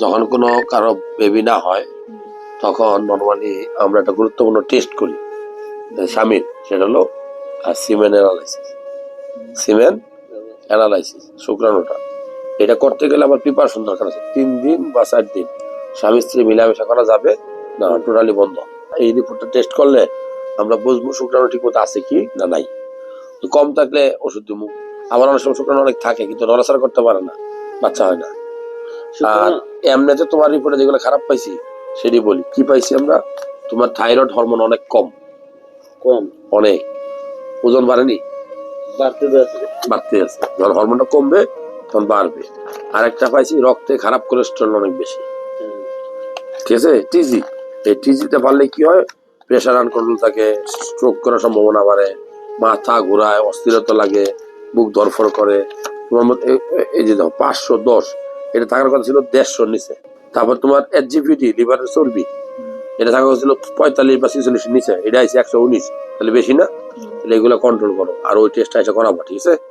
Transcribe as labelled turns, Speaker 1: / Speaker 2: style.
Speaker 1: যখন কোনো কারও বেবি না হয়, তখন নর্মালি আমরা একটা গুরুত্বপূর্ণ টেস্ট করি। স্বামীর, সেটা হলো আর সিমেন অ্যানালাইসিস সিমেন অ্যানালাইসিস শুক্রাণুটা। এটা করতে গেলে আমার প্রিপারেশন দরকার আছে। তিন দিন বা চার দিন। স্বামী স্ত্রী মিলামেশা করা যাবে, না টোটালি বন্ধ। এই রিপোর্টটা টেস্ট করলে আমরা বুঝব শুক্রাণু ঠিক মতো আছে কি না নাই। কম থাকলে ওষুধ দিব আবার অনেক সময় শুক্রাণু অনেক থাকে, কিন্তু নড়াচড়া করতে পারে না। বাচ্চা হয় না। আর এমনিতে তোমার রিপোর্টে যেগুলো খারাপ পাইছি সেটি বলি। কি পাইছি আমরা? তোমার থাইরয়েড হরমোন অনেক কম।
Speaker 2: কম।
Speaker 1: অনেক। ওজন বাড়েনি?
Speaker 2: বাড়তে
Speaker 1: বাড়তে। আছে। যখন হরমোনটা কমবে তখন বাড়বে। আর একটা পাইছি রক্তে খারাপ কোলেস্ট্রল অনেক বেশি। ঠিক আছে? টিজি এই টিজিতে পারলে কি হয়? প্রেশার আনকন্ট্রোল থাকে স্ট্রোক করার সম্ভাবনা বাড়ে মাথা ঘোরায় অস্থিরতা লাগে বুক ধরফর করে। তোমার এই যে দেখো পাঁচশো দশ এটা থাকার কথা ছিল দেড়শোর নিচে। তারপর তোমার এইচজিপিটি লিভারের চর্বি। এটা কথা ছিল পঁয়তাল্লিশ বা ছিচল্লিশ নিচে। এটা আছে একশো উনিশ। তাহলে বেশি না? তাহলে এগুলো কন্ট্রোল করো। আর ওই টেস্টটা এসে করাবো, ঠিক আছে?